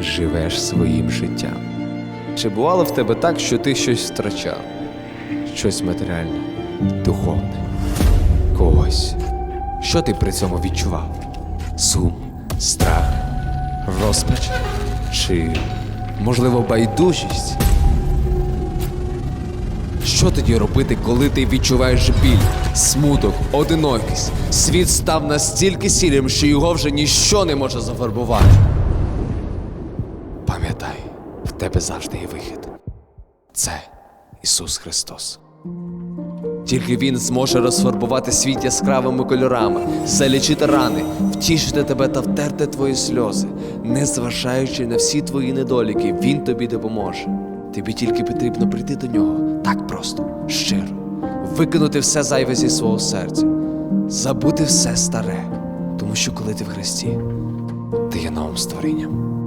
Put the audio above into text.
живеш своїм життям. Чи бувало в тебе так, що ти щось втрачав? Щось матеріальне, духовне, когось. Що ти при цьому відчував? Сум, страх, розпач чи, можливо, байдужість? Що тоді робити, коли ти відчуваєш біль, смуток, одинокість? Світ став настільки сірим, що його вже ніщо не може зафарбувати. Пам'ятай, в тебе завжди є вихід. Це Ісус Христос. Тільки Він зможе розфарбувати світ яскравими кольорами, залічити рани, втішити тебе та втерти твої сльози. Незважаючи на всі твої недоліки, Він тобі допоможе. Тобі тільки потрібно прийти до нього так просто, щиро, викинути все зайве зі свого серця, забути все старе. Тому що коли ти в Христі, ти є новим створінням.